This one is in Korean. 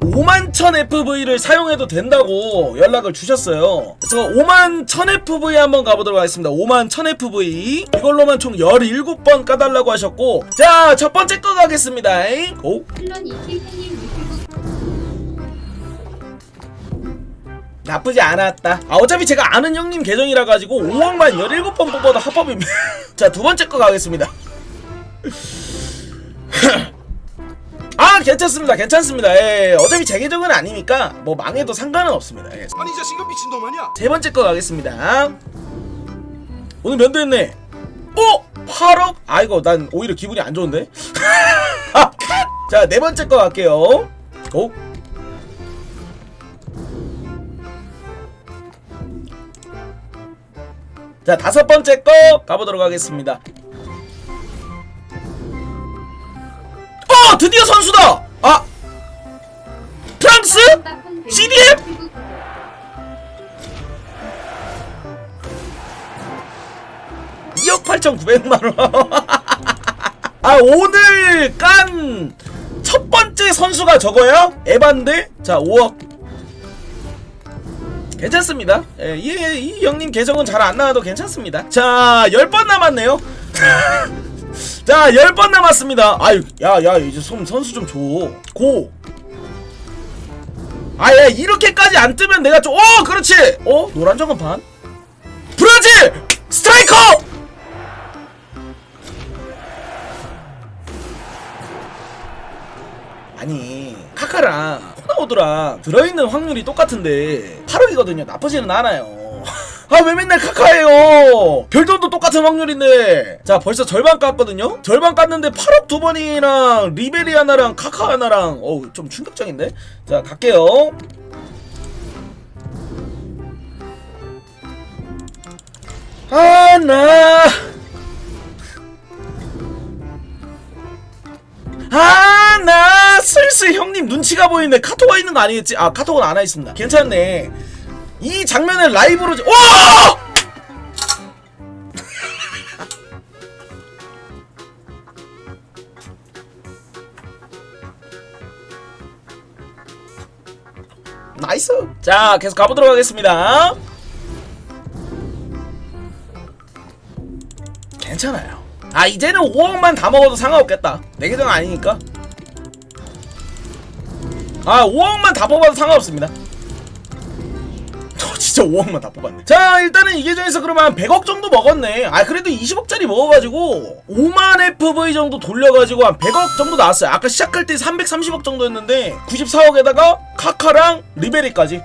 5만 1000 FV를 사용해도 된다고 연락을 주셨어요. 그래서 5만 1000 FV 한번 가보도록 하겠습니다. 5만 1000 FV 이걸로만 총 17번 까달라고 하셨고 자 첫 번째 거 가겠습니다. 고 나쁘지 않았다. 아 어차피 제가 아는 형님 계정이라 가지고 5억만 17번 뽑아도 합법입니다. 자 두 번째 거 가겠습니다. 아 괜찮습니다. 괜찮습니다. 예, 어차피 제 계정은 아니니까 뭐 망해도 상관은 없습니다. 예. 아니 이 자식은 미친놈 아니야? 세 번째 거 가겠습니다. 오늘 면도했네. 어? 8억? 아 이거 난 오히려 기분이 안 좋은데? 자네 번째 거 갈게요. 오 자 다섯 번째 거 가보도록 하겠습니다 드디어 선수다 아 따끔 CDM? 유튜브 2억 8,900만 원. 아 오늘 깐 첫 번째 선수가 저거야? 에반데? 자 5억. 괜찮습니다. 예, 이, 이 형님 계정은 잘 안 나와도 괜찮습니다. 자 10번 남았네요. 자 10번 남았습니다. 아유 야 야 이제 선, 선수 좀 줘. 고. 아 야 이렇게까지 안 뜨면 내가 좀 어 그렇지. 어 노란 정은판. 브라질 스트라이커. 아니 카카랑 호나우드랑 들어있는 확률이 똑같은데 8억이거든요 나쁘지는 않아요 아 왜 맨날 카카예요 별돈도 똑같은 확률인데 자 벌써 절반 깠거든요 절반 깠는데 8억 두 번이랑 리베리 하나랑 카카 하나랑 어우 좀 충격적인데 자 갈게요 아나 아, 나 슬슬 형님 눈치가 보이네. 카톡 와 있는 거 아니겠지? 아, 카톡은 안 와 있습니다. 괜찮네. 이 장면을 라이브로, 지- 와! 나이스. 자, 계속 가보도록 하겠습니다. 괜찮아요. 아 이제는 5억만 다 먹어도 상관없겠다. 내 계정 아니니까. 아 5억만 다 뽑아도 상관없습니다. 저 진짜 5억만 다 뽑았네. 자 일단은 이 계정에서 그러면 한 100억 정도 먹었네. 아 그래도 20억짜리 먹어가지고 5만 FV 정도 돌려가지고 한 100억 정도 나왔어요. 아까 시작할 때 330억 정도였는데 94억에다가 카카랑 리베리까지